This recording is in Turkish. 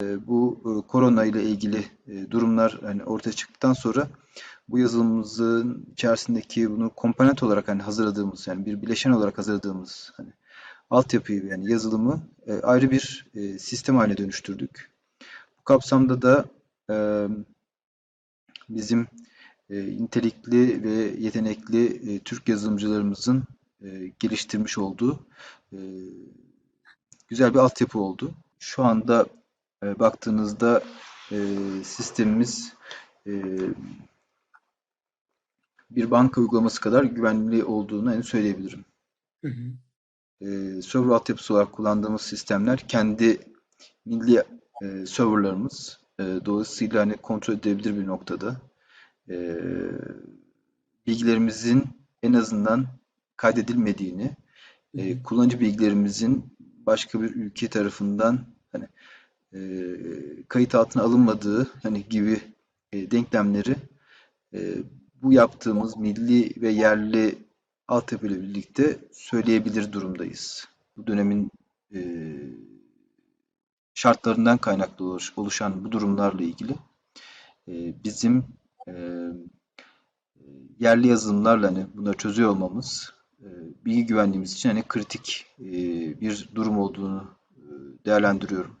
bu e, korona ile ilgili e, durumlar hani ortaya çıktıktan sonra bu yazılımımızın içerisindeki bunu komponent olarak hani hazırladığımız yani bir bileşen olarak hazırladığımız hani altyapıyı yani yazılımı e, ayrı bir sistem haline dönüştürdük. Bu kapsamda da bizim nitelikli ve yetenekli Türk yazılımcılarımızın geliştirmiş olduğu güzel bir altyapı oldu. Şu anda e, baktığınızda e, sistemimiz e, bir banka uygulaması kadar güvenli olduğunu hani söyleyebilirim. Hı hı. E, server altyapısı olarak kullandığımız sistemler kendi milli e, serverlarımız. E, dolayısıyla hani kontrol edilebilir bir noktada. E, bilgilerimizin en azından kaydedilmediğini, e, kullanıcı bilgilerimizin başka bir ülke tarafından e, kayıt altına alınmadığı hani gibi e, denklemleri e, bu yaptığımız milli ve yerli altyapı ile birlikte söyleyebilir durumdayız. Bu dönemin e, şartlarından kaynaklı oluş- oluşan bu durumlarla ilgili e, bizim e, yerli yazılımlarla hani bunları çözüyor olmamız e, bilgi güvenliğimiz için hani kritik e, bir durum olduğunu e, değerlendiriyorum.